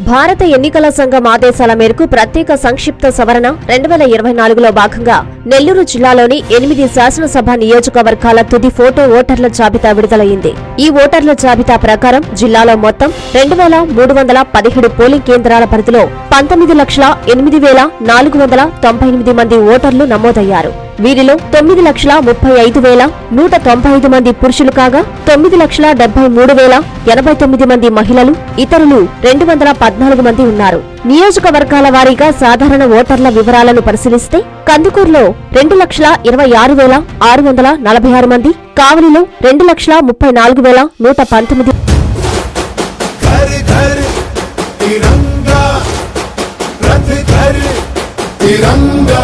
భారత ఎన్నికల సంఘం ఆదేశాల మేరకు ప్రత్యేక సంక్షిప్త సవరణ రెండు వేల ఇరవై నాలుగులో భాగంగా నెల్లూరు జిల్లాలోని ఎనిమిది శాసనసభ నియోజకవర్గాల తుది ఫోటో ఓటర్ల జాబితా విడుదలైంది ఈ ఓటర్ల జాబితా ప్రకారం జిల్లాలో మొత్తం రెండు వేల మూడు వందల పదిహేడు పోలింగ్ కేంద్రాల పరిధిలో పంతొమ్మిది లక్షల ఎనిమిది వేల నాలుగు వందల తొంభై ఎనిమిది మంది ఓటర్లు నమోదయ్యారు. వీరిలో తొమ్మిది లక్షల ముప్పై ఐదు వేల నూట తొంభై ఐదు మంది పురుషులు కాగా తొమ్మిది లక్షల డెబ్బై మూడు వేల ఎనభై తొమ్మిది మంది మహిళలు ఇతరులు రెండు వందల పద్నాలుగు మంది ఉన్నారు నియోజకవర్గాల వారీగా సాధారణ ఓటర్ల వివరాలను పరిశీలిస్తే కందుకూరులో రెండు లక్షల ఇరవై ఆరు వేల ఆరు వందల నలభై ఆరు మంది కావలిలో రెండు లక్షల ముప్పై నాలుగు వేల నూట పంతొమ్మిది घर घर तिरंगा रथ घर तिरंगा